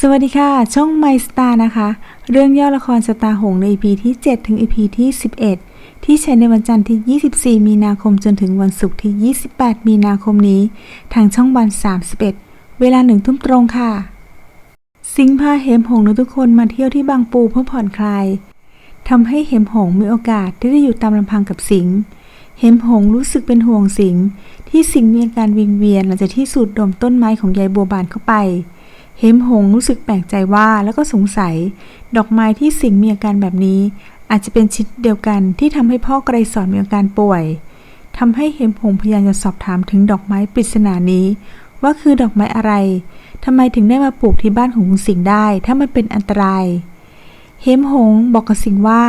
สวัสดีค่ะ ช่อง My Star นะคะ เรื่องย่อละครสตาร์หงใน EP ที่ 7 ถึง EP ที่ 11 ที่ใช้ในวันจันทร์ที่ 24 มีนาคมจนถึงวันศุกร์ที่ 28 มีนาคมนี้ ทางช่องวัน 31 เวลาหนึ่งทุ่มตรงค่ะ สิงห์พาเหมหงและทุกคนมาเที่ยวที่บางปูเพื่อผ่อนคลายทำให้เหมหงมีโอกาสที่ได้อยู่ตามลำพังกับสิงห์เหมหงรู้สึกเป็นห่วงสิงห์ที่สิงห์มีอาการวิงเวียนหลังจากที่สูดดมต้นไม้ของยายบัวบานเข้าไป เฮมหงรู้สึกแปลกใจว่าแล้วก็สงสัย ดอกไม้ที่สิงมีอาการแบบนี้ อาจจะเป็นชนิดเดียวกันที่ทำให้พ่อไกรสอนมีอาการป่วยทำให้เฮมหงพยายามจะสอบถามถึงดอกไม้ปริศนานี้ ว่าคือดอกไม้อะไรทำไมถึงได้มาปลูกที่บ้านของคุณสิงได้ ถ้ามันเป็นอันตราย เฮมหงบอกกับสิงว่า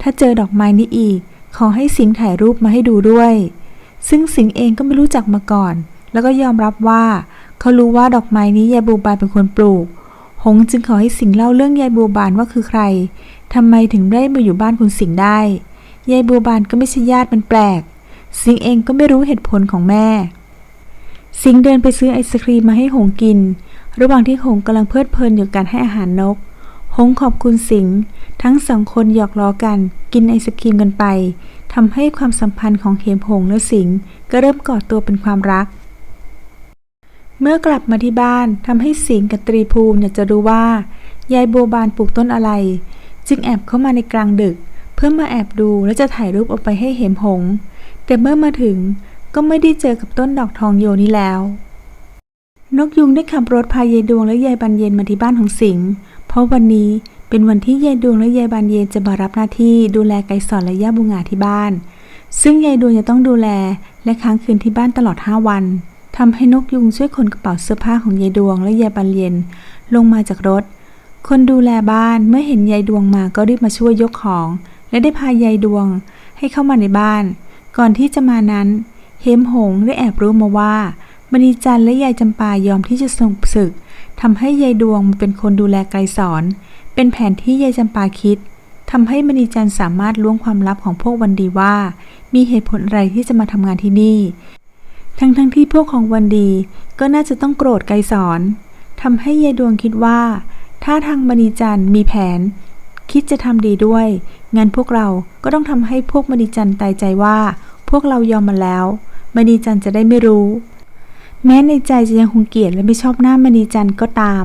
ถ้าเจอดอกไม้นี้อีก ขอให้สิงถ่ายรูปมาให้ดูด้วย ซึ่งสิงเองก็ไม่รู้จักมาก่อน แล้วก็ยอมรับว่า เขารู้ว่าดอกไม้นี้ยายบัวบานเป็นคนปลูก หงจึงขอให้สิงเล่าเรื่องยายบัวบานว่าคือใครทำไมถึงได้มาอยู่บ้านคุณสิงได้ ยายบัวบานก็ไม่ใช่ญาติมันแปลก สิงเองก็ไม่รู้เหตุผลของแม่ สิงเดินไปซื้อไอศครีมมาให้หงกิน ระหว่างที่หงกำลังเพลิดเพลินอยู่การให้อาหารนก หงขอบคุณสิง ทั้งสองคนหยอกล้อกัน กินไอศครีมกันไปทำให้ความสัมพันธ์ของเหมหงและสิงก็เริ่มก่อตัวเป็นความรัก เมื่อกลับมาที่บ้านทำให้สิงห์กับตรีภูมิอยากจะรู้ว่า ยายบัวบานปลูกต้นอะไร จึงแอบเข้ามาในกลางดึก เพื่อมาแอบดูและจะถ่ายรูปเอาไปให้เหมหง แต่เมื่อมาถึงก็ไม่ได้เจอกับต้นดอกทองโยนี้แล้ว นกยุงได้ขับรถพายายดวงและยายบันเย็นมาที่บ้านของสิงห์เพราะวันนี้เป็นวันที่ยายดวงและยายบันเย็นจะมารับหน้าที่ดูแลไก่สอนและย่าบุงาที่บ้าน ซึ่งยายดวงจะต้องดูแลและค้างคืนที่บ้านตลอด 5 วัน ทำให้นกยุงช่วยขนกระเป๋าเสื้อผ้าของยายดวงและยายบันเย็นลงมาจากรถ คนดูแลบ้านเมื่อเห็นยายดวงมาก็รีบมาช่วยยกของ และได้พายายดวงให้เข้ามาในบ้าน ก่อนที่จะมานั้น เฮมหงได้แอบรู้มาว่ามณีจันทร์และยายจำปายอมที่จะส่งศึกทำให้ยายดวงมาเป็นคนดูแลไกรสอน เป็นแผนที่ยายจำปาคิดทำให้มณีจันทร์สามารถล้วงความลับของพวกวันดีว่า มีเหตุผลอะไรที่จะมาทำงานที่นี่ ทั้งทั้งที่พวกของวันดีก็น่าจะต้องโกรธไกรสอนทำให้ยายดวงคิดว่า ถ้าทางมณีจันทร์มีแผน คิดจะทำดีด้วยงั้นพวกเราก็ต้องทำให้พวกมณีจันทร์ตายใจว่า พวกเรายอมมาแล้ว มณีจันทร์จะได้ไม่รู้ แม้ในใจจะยังคงเกลียดและไม่ชอบหน้ามณีจันทร์ก็ตาม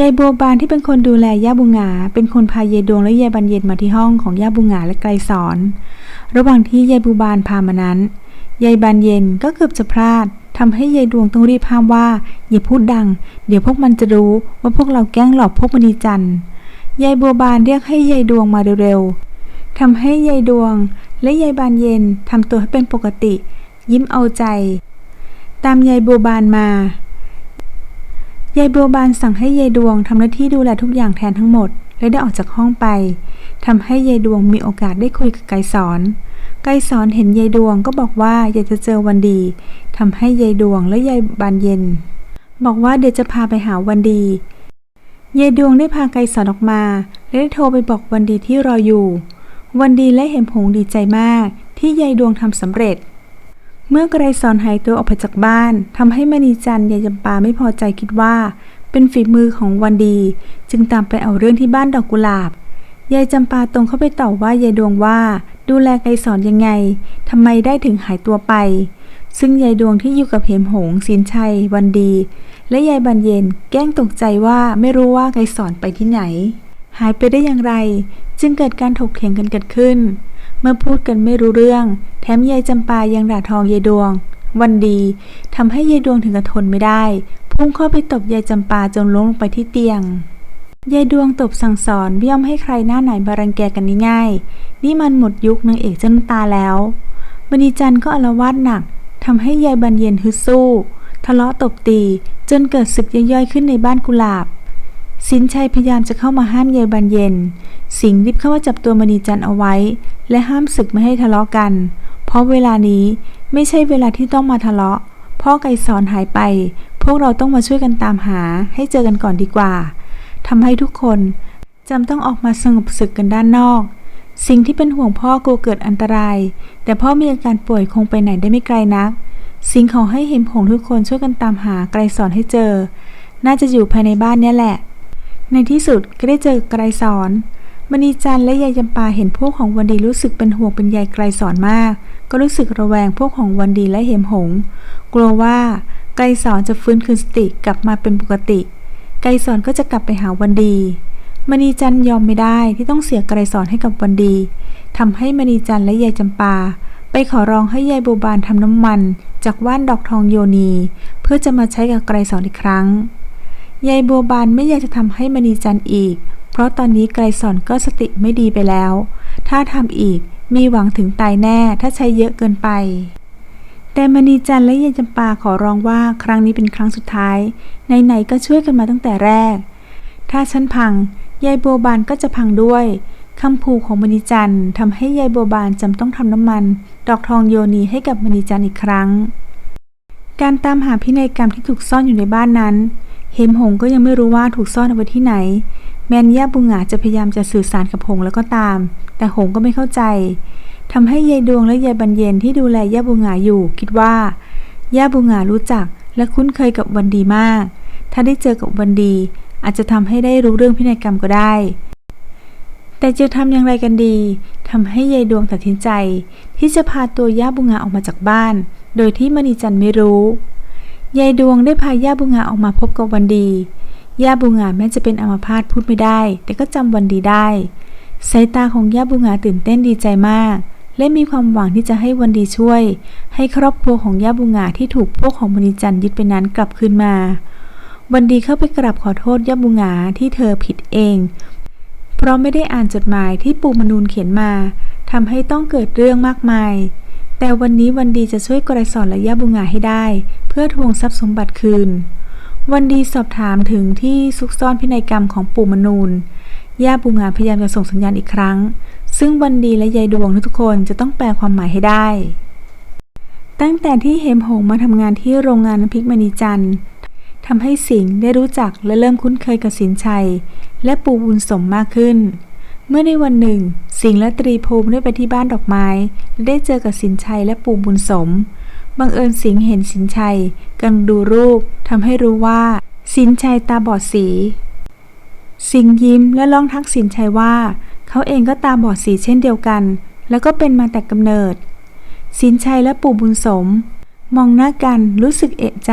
ยายบัวบานที่เป็นคนดูแลย่าบุงหงาเป็นคนพายายดวงและยายบันเย็นมาที่ห้องของย่าบุงหงาและไกลสอน ระหว่างที่ยายบัวบานพามานั้น ยายบานเย็นก็เกือบจะพลาดทำให้ยายดวงต้องรีบห้ามว่า อย่าพูดดัง เดี๋ยวพวกมันจะรู้ว่าพวกเราแกล้งหลอกพวกมณีจันทร์ยายบัวบานเรียกให้ยายดวงมาเร็วๆทำให้ยายดวง และยายบานเย็นทำตัวให้เป็นปกติ ยิ้มเอาใจ ตามยายบัวบานมายายบัวบานสั่งให้ยายดวงทำหน้าที่ดูแลทุกอย่างแทนทั้งหมด และได้ออกจากห้องไปทำให้ยายดวงมีโอกาสได้คุยกับไกรสอน ไกรสอนเห็นยายดวงก็บอกว่าอยากจะเจอวันดีทำให้ยายดวงและยายบานเย็น บอกว่าเดี๋ยวจะพาไปหาวันดียายดวงได้พาไกรสอนออกมา และได้โทรไปบอกวันดีที่รออยู่ วันดีและเห็มหงดีใจมาก ที่ยายดวงทำสำเร็จ เมื่อไกรสอนหายตัวออกไปจากบ้านทำให้มณีจันยายจำปาไม่พอใจคิดว่า เป็นฝีมือของวันดี จึงตามไปเอาเรื่องที่บ้านดอกกุหลาบยายจำปาตรงเข้าไปต่อว่ายายดวงว่า ดูแลไกรสอนยังไงทำไมได้ถึงหายตัวไป ซึ่งยายดวงที่อยู่กับเหมหงสินชัย วันดี และยายบันเย็นแกล้งตกใจว่าไม่รู้ว่าไกรสอนไปที่ไหน หายไปได้อย่างไร จึงเกิดการถกเถียงกันเกิดขึ้น เมื่อพูดกันไม่รู้เรื่อง แถมยายจำปายังด่าทองยายดวง วันดีทำให้ยายดวงถึงกับทนไม่ได้ พุ่งเข้าไปตบยายจำปาจนล้มลงไปที่เตียง ยายดวงตบสั่งสอนไม่ยอมให้ใครหน้าไหนมารังแกกันง่ายๆ นี่มันหมดยุคนางเอกเจ้าน้ำตาแล้วมณีจันทร์ก็อารวาสหนักทำให้ยายบันเย็นฮึดสู้ ทะเลาะตบตีจนเกิดศึกย่อยๆขึ้นในบ้านกุหลาบ สินชัยพยายามจะเข้ามาห้ามยายบันเย็น สิงห์รีบเข้ามาจับตัวมณีจันทร์เอาไว้ และห้ามศึกไม่ให้ทะเลาะกัน เพราะเวลานี้ไม่ใช่เวลาที่ต้องมาทะเลาะ พ่อไก่สอนหายไป พวกเราต้องมาช่วยกันตามหาให้เจอกันก่อนดีกว่า ทำให้ทุกคนจำต้องออกมาสงบศึกกันด้านนอก สิ่งที่เป็นห่วงพ่อกลัวเกิดอันตราย แต่พ่อมีอาการป่วยคงไปไหนได้ไม่ไกลนัก สิ่งขอให้เห็มผงทุกคนช่วยกันตามหาไกลสอนให้เจอ น่าจะอยู่ภายในบ้านนี่ยแหละ ในที่สุดก็ได้เจอไกรสอนมณีจันทร์และยายจำปาเห็นพวกของวันดีรู้สึกเป็นห่วงเป็นใยไกรสอนมาก ก็รู้สึกระแวงพวกของวันดีและเหมหง กลัวว่าไกรสอนจะฟื้นคืนสติกลับมาเป็นปกติ ไกรสอนก็จะกลับไปหาวันดีมณีจันทร์ยอมไม่ได้ที่ต้องเสียไกรสอนให้กับวันดีทำให้มณีจันทร์และยายจำปา ไปขอร้องให้ยายโบบานทำน้ำมัน จากว่านดอกทองโยนี เพื่อจะมาใช้กับไกรสอนอีกครั้งยายบัวบานไม่อยากจะทำให้มณีจันทร์อีก เพราะตอนนี้ไกรสอนก็สติไม่ดีไปแล้ว ถ้าทำอีกมีหวังถึงตายแน่ถ้าใช้เยอะเกินไป แต่มณีจันและยายจำปาขอร้องว่าครั้งนี้เป็นครั้งสุดท้ายไหนๆก็ช่วยกันมาตั้งแต่แรก ถ้าฉันพังยายบัวบานก็จะพังด้วยคำพูของมณีจันทำให้ยายบัวบานจำต้องทำน้ำมัน ดอกทองโยนีให้กับมณีจันอีกครั้ง การตามหาพินัยกรรมที่ถูกซ่อนอยู่ในบ้านนั้นเฮมหงก็ยังไม่รู้ว่าถูกซ่อนเอาไว้ที่ไหน แมนย่าบุงหงาจะพยายามจะสื่อสารกับหงแล้วก็ตาม แต่หงก็ไม่เข้าใจ ทำให้ยายดวงและยายบรรเย็นที่ดูแลย่าบุงาอยู่ คิดว่า ย่าบุงารู้จักและคุ้นเคยกับวันดีมาก ถ้าได้เจอกับวันดี อาจจะทำให้ได้รู้เรื่องพินัยกรรมก็ได้ แต่จะทำอย่างไรกันดีทำให้ยายดวงตัดสินใจ ที่จะพาตัวย่าบุงาออกมาจากบ้าน โดยที่มณีจันทร์ไม่รู้ ยายดวงได้พาย่าบุงาออกมาพบกับวันดีย่าบุงาแม้จะเป็นอัมพาตพูดไม่ได้ แต่ก็จำวันดีได้สายตาของย่าบุงาตื่นเต้นดีใจมาก และมีความหวังที่จะให้วันดีช่วย ให้ครอบครัวของย่าบุงาที่ถูกพวกของมณีจันยึดไปนั้นกลับคืนมา วันดีเข้าไปกราบขอโทษย่าบุงาที่เธอผิดเอง เพราะไม่ได้อ่านจดหมายที่ปู่มนูนเขียนมาทำให้ต้องเกิดเรื่องมากมาย แต่วันนี้วันดีจะช่วยกระสอนและย่าบุงาให้ได้ เพื่อทวงทรัพย์สมบัติคืน วันดีสอบถามถึงที่ซุกซ่อนพินัยกรรมของปู่มนูนย่าบุงาพยายามจะส่งสัญญาณอีกครั้ง ซึ่งวันดีและยายดวงทุกคนจะต้องแปลความหมายให้ได้ ตั้งแต่ที่เฮมหงมาทำงานที่โรงงานน้ำพริกมณีจันทร์ทำให้สิงห์ได้รู้จักและเริ่มคุ้นเคยกับสินชัย และปู่บุญสมมากขึ้น เมื่อในวันหนึ่ง สิงห์และตรีภูมิได้ไปที่บ้านดอกไม้และได้เจอกับสินชัยและปู่บุญสม บังเอิญสิงห์เห็นสินชัยกำลังดูรูปทำให้รู้ว่า สินชัยตาบอดสี สิงห์ยิ้มและร้องทักสินชัยว่า เขาเองก็ตาบอดสีเช่นเดียวกัน แล้วก็เป็นมาแต่กำเนิด สินชัยและปู่บุญสม มองหน้ากันรู้สึกเอะใจ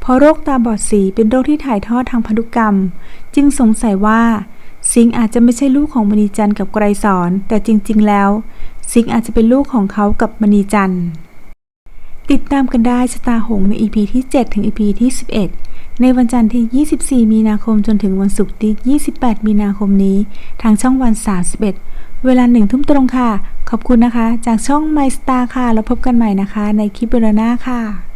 เพราะโรคตาบอดสีเป็นโรคที่ถ่ายทอดทางพันธุกรรม จึงสงสัยว่า สิงอาจจะไม่ใช่ลูกของมณีจันทร์กับไกรสอนแต่จริง ๆ แล้ว สิงอาจจะเป็นลูกของเขากับมณีจันทร์ติดตามกันได้ชะตาหงส์ใน EP ที่ 7 ถึง EP ที่ 11 ในวันจันทร์ที่ 24 มีนาคมจนถึงวันศุกร์ที่ 28 มีนาคมนี้ ทางช่องวัน 31 เวลาหนึ่งทุ่มตรงค่ะ ขอบคุณนะคะ จากช่อง My Star ค่ะ แล้วพบกันใหม่นะคะ ในคลิปเบอร์หน้าค่ะ